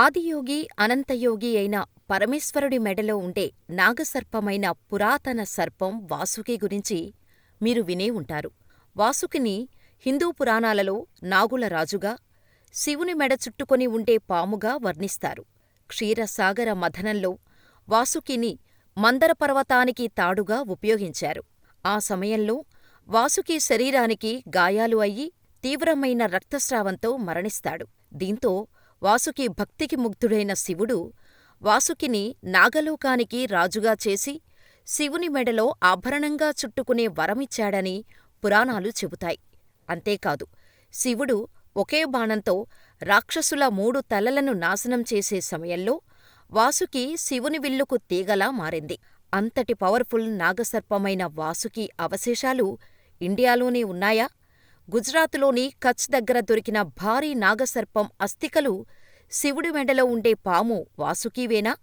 ఆదియోగి అనంతయోగి అయిన పరమేశ్వరుడి మెడలో ఉండే నాగసర్పమైన పురాతన సర్పం వాసుకి గురించి మీరు వినే ఉంటారు. వాసుకిని హిందూ పురాణాలలో నాగుల రాజుగా, శివుని మెడ చుట్టుకొని ఉండే పాముగా వర్ణిస్తారు. క్షీరసాగర మథనంలో వాసుకిని మందర పర్వతానికి తాడుగా ఉపయోగించారు. ఆ సమయంలో వాసుకి శరీరానికి గాయాలు అయ్యి తీవ్రమైన రక్తస్రావంతో మరణిస్తాడు. దీంతో వాసుకి భక్తికి ముగ్ధుడైన శివుడు వాసుకిని నాగలోకానికి రాజుగా చేసి శివుని మెడలో ఆభరణంగా చుట్టుకునే వరమిచ్చాడని పురాణాలు చెబుతాయి. అంతేకాదు శివుడు ఒకే బాణంతో రాక్షసుల మూడు తలలను నాశనం చేసే సమయంలో వాసుకి శివుని విల్లుకు తీగలా మారింది. అంతటి పవర్ఫుల్ నాగసర్పమైన వాసుకి అవశేషాలు ఇండియాలోనే ఉన్నాయా? గుజరాత్లోని కచ్ దగ్గర దొరికిన భారీ నాగసర్పం అస్థికలు శివుడి మెడలో ఉండే పాము వాసుకీవేనా?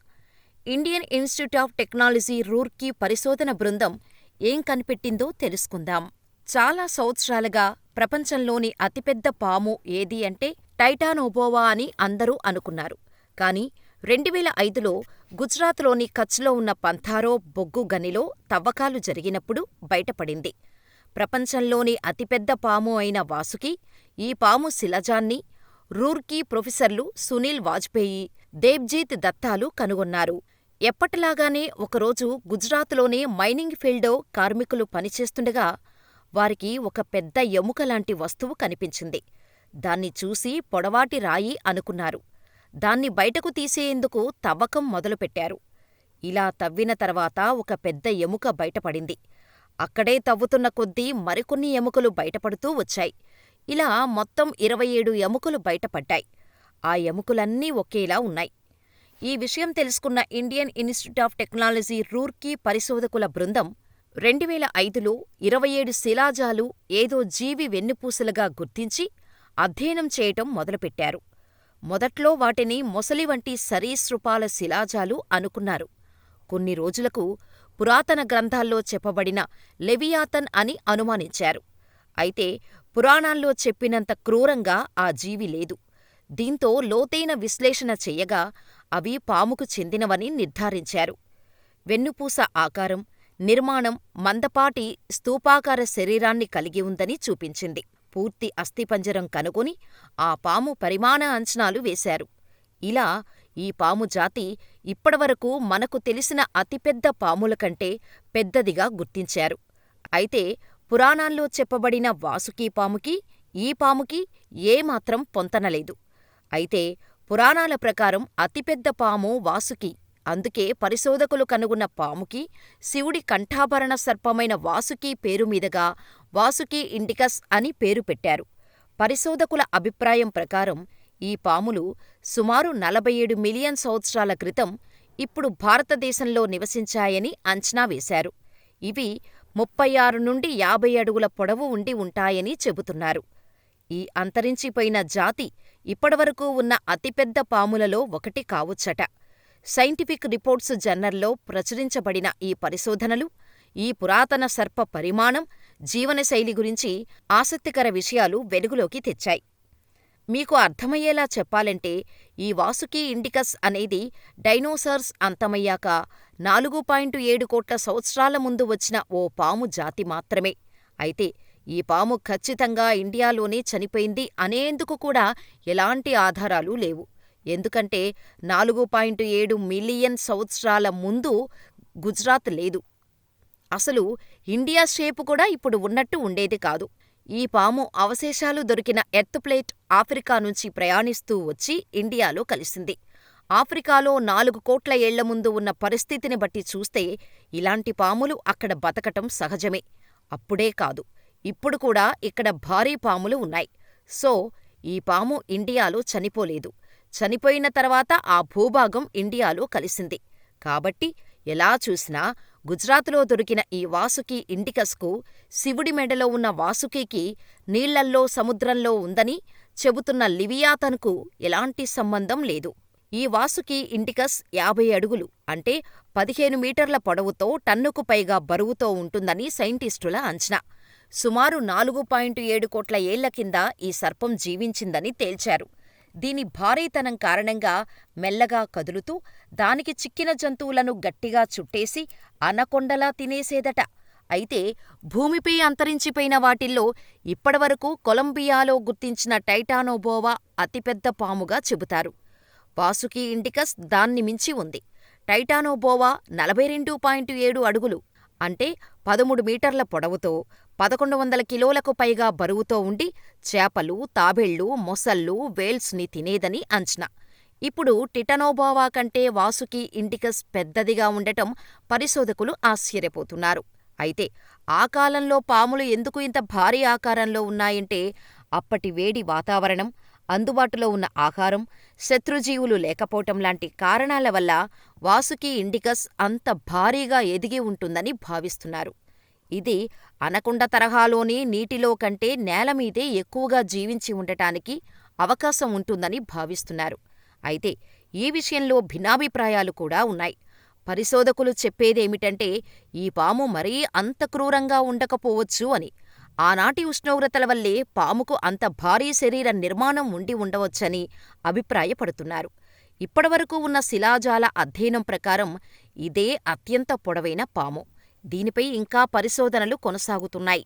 Indian institute of technology Roorkee పరిశోధన బృందం ఏం కనిపెట్టిందో తెలుసుకుందాం. చాలా సంవత్సరాలుగా ప్రపంచంలోని అతిపెద్ద పాము ఏదీ అంటే టైటానోబోవా అని అందరూ అనుకున్నారు. కానీ రెండువేల ఐదులో గుజరాత్లోని కచ్లో ఉన్న పంథారో బొగ్గు గనిలో తవ్వకాలు జరిగినప్పుడు బయటపడింది. ప్రపంచంలోని అతిపెద్ద పాము అయిన వాసుకి, ఈ పాము శిలజాన్ని రూర్కీ ప్రొఫెసర్లు సునీల్ వాజ్పేయి, దేబ్జీత్ దత్తాలు కనుగొన్నారు. ఎప్పటిలాగానే ఒకరోజు గుజరాత్లోని మైనింగ్ ఫీల్డ్లో కార్మికులు పనిచేస్తుండగా వారికి ఒక పెద్ద ఎముకలాంటి వస్తువు కనిపించింది. దాన్ని చూసి పొడవాటి రాయి అనుకున్నారు. దాన్ని బయటకు తీసేందుకు తవ్వకం మొదలుపెట్టారు. ఇలా తవ్విన తర్వాత ఒక పెద్ద ఎముక బయటపడింది. అక్కడే తవ్వుతున్న కొద్దీ మరికొన్ని ఎముకలు బయటపడుతూ వచ్చాయి. ఇలా మొత్తం ఇరవై ఏడు ఎముకలు బయటపడ్డాయి. ఆ ఎముకలన్నీ ఒకేలా ఉన్నాయి. ఈ విషయం తెలుసుకున్న Indian institute of technology Roorkee పరిశోధకుల బృందం రెండువేల ఐదులో ఇరవై ఏడు శిలాజాలు ఏదో జీవి వెన్నుపూసలుగా గుర్తించి అధ్యయనం చేయటం మొదలుపెట్టారు. మొదట్లో వాటిని మొసలి వంటి సరీసృపాల శిలాజాలు అనుకున్నారు. కొన్ని రోజులకు పురాతన గ్రంథాల్లో చెప్పబడిన లెవియాతన్ అని అనుమానించారు. అయితే పురాణాల్లో చెప్పినంత క్రూరంగా ఆ జీవి లేదు. దీంతో లోతైన విశ్లేషణ చెయ్యగా అవి పాముకు చెందినవని నిర్ధారించారు. వెన్నుపూస ఆకారం, నిర్మాణం మందపాటి స్థూపాకార శరీరాన్ని కలిగి ఉందని చూపించింది. పూర్తి అస్థిపంజరం కనుగొని ఆ పాము పరిమాణ అంచనాలు వేశారు. ఇలా ఈ పాము జాతి ఇప్పటివరకు మనకు తెలిసిన అతిపెద్ద పాముల కంటే పెద్దదిగా గుర్తించారు. అయితే పురాణాల్లో చెప్పబడిన వాసుకీ పాముకి, ఈ పాముకి ఏమాత్రం పొంతనలేదు. అయితే పురాణాల ప్రకారం అతిపెద్ద పాము వాసుకి. అందుకే పరిశోధకులు కనుగొన్న పాముకి శివుడి కంఠాభరణ సర్పమైన వాసుకి పేరుమీదుగా వాసుకి ఇండికస్ అని పేరు పెట్టారు. పరిశోధకుల అభిప్రాయం ప్రకారం ఈ పాములు సుమారు నలభై ఏడు మిలియన్ సంవత్సరాల క్రితం ఇప్పుడు భారతదేశంలో నివసించాయని అంచనా వేశారు. ఇవి ముప్పై ఆరు నుండి యాభై అడుగుల పొడవు ఉండి ఉంటాయని చెబుతున్నారు. ఈ అంతరించిపోయిన జాతి ఇప్పటివరకు ఉన్న అతిపెద్ద పాములలో ఒకటి కావచ్చట. సైంటిఫిక్ రిపోర్ట్స్ జర్నల్లో ప్రచురించబడిన ఈ పరిశోధనలు ఈ పురాతన సర్ప పరిమాణం, జీవనశైలి గురించి ఆసక్తికర విషయాలు వెలుగులోకి తెచ్చాయి. మీకు అర్థమయ్యేలా చెప్పాలంటే ఈ వాసుకి ఇండికస్ అనేది డైనోసార్స్ అంతమయ్యాక నాలుగు పాయింట్ ఏడు కోట్ల సంవత్సరాల ముందు వచ్చిన ఓ పాము జాతి మాత్రమే. అయితే ఈ పాము ఖచ్చితంగా ఇండియాలోనే చనిపోయింది అనేందుకు కూడా ఎలాంటి ఆధారాలు లేవు. ఎందుకంటే నాలుగు పాయింట్ ఏడు మిలియన్ సంవత్సరాల ముందు గుజరాత్ లేదు. అసలు ఇండియా షేపు కూడా ఇప్పుడు ఉన్నట్టు ఉండేది కాదు. ఈ పాము అవశేషాలు దొరికిన ఎర్త్ ప్లేట్ ఆఫ్రికా నుంచి ప్రయాణిస్తూ వచ్చి ఇండియాలో కలిసింది. ఆఫ్రికాలో నాలుగు కోట్ల ఏళ్ళ ముందు ఉన్న పరిస్థితిని బట్టి చూస్తే ఇలాంటి పాములు అక్కడ బతకటం సహజమే. అప్పుడే కాదు, ఇప్పుడు కూడా ఇక్కడ భారీ పాములు ఉన్నాయి. సో ఈ పాము ఇండియాలో చనిపోలేదు. చనిపోయిన తర్వాత ఆ భూభాగం ఇండియాలో కలిసింది. కాబట్టి ఎలా చూసినా గుజరాత్లో దొరికిన ఈ వాసుకి ఇండికస్కు శివుడి మెడలో ఉన్న వాసుకీకి నీళ్ళల్లో సముద్రంలో ఉందని చెబుతున్న లివియాతన్కు ఎలాంటి సంబంధం లేదు. ఈ వాసుకి ఇండికస్ యాభై అడుగులు అంటే పదిహేను మీటర్ల పొడవుతో టన్నుకు పైగా బరువుతో ఉంటుందని సైంటిస్టుల అంచనా. సుమారు నాలుగు పాయింట్ ఏడు కోట్ల ఏళ్ళ కింద ఈ సర్పం జీవించిందని తేల్చారు. దీని భారీతనం కారణంగా మెల్లగా కదులుతూ దానికి చిక్కిన జంతువులను గట్టిగా చుట్టేసి అనకొండలా తినేసేదట. అయితే భూమిపై అంతరించిపోయిన వాటిల్లో ఇప్పటివరకు కొలంబియాలో గుర్తించిన టైటానోబోవా అతిపెద్ద పాముగా చెబుతారు. వాసుకి ఇండికస్ దాన్ని మించి ఉంది. టైటానోబోవా నలభై రెండు పాయింట్ ఏడు అడుగులు అంటే పదమూడు మీటర్ల పొడవుతో, పదకొండు వందల కిలోలకు పైగా బరువుతో ఉండి చేపలు, తాబేళ్ళు, మొసళ్ళు, వేల్స్ని తినేదని అంచనా. ఇప్పుడు టిటనోబోవా కంటే వాసుకి ఇండికస్ పెద్దదిగా ఉండటం పరిశోధకులు ఆశ్చర్యపోతున్నారు. అయితే ఆ కాలంలో పాములు ఎందుకు ఇంత భారీ ఆకారంలో ఉన్నాయంటే అప్పటి వేడి వాతావరణం, అందుబాటులో ఉన్న ఆహారం, శత్రుజీవులు లేకపోవటం లాంటి కారణాల వల్ల వాసుకి ఇండికస్ అంత భారీగా ఎదిగి ఉంటుందని భావిస్తున్నారు. ఇది అనకొండ తరహాలోనే నీటిలో కంటే నేలమీదే ఎక్కువగా జీవించి ఉండటానికి అవకాశం ఉంటుందని భావిస్తున్నారు. అయితే ఈ విషయంలో భిన్నాభిప్రాయాలు కూడా ఉన్నాయి. పరిశోధకులు చెప్పేదేమిటంటే ఈ పాము మరీ అంత క్రూరంగా ఉండకపోవచ్చు అని. ఆనాటి ఉష్ణోగ్రతల వల్లే పాముకు అంత భారీ శరీర నిర్మాణం ఉండి ఉండవచ్చని అభిప్రాయపడుతున్నారు. ఇప్పటివరకు ఉన్న శిలాజాల అధ్యయనం ప్రకారం ఇదే అత్యంత పొడవైన పాము. దీనిపై ఇంకా పరిశోధనలు కొనసాగుతున్నాయి.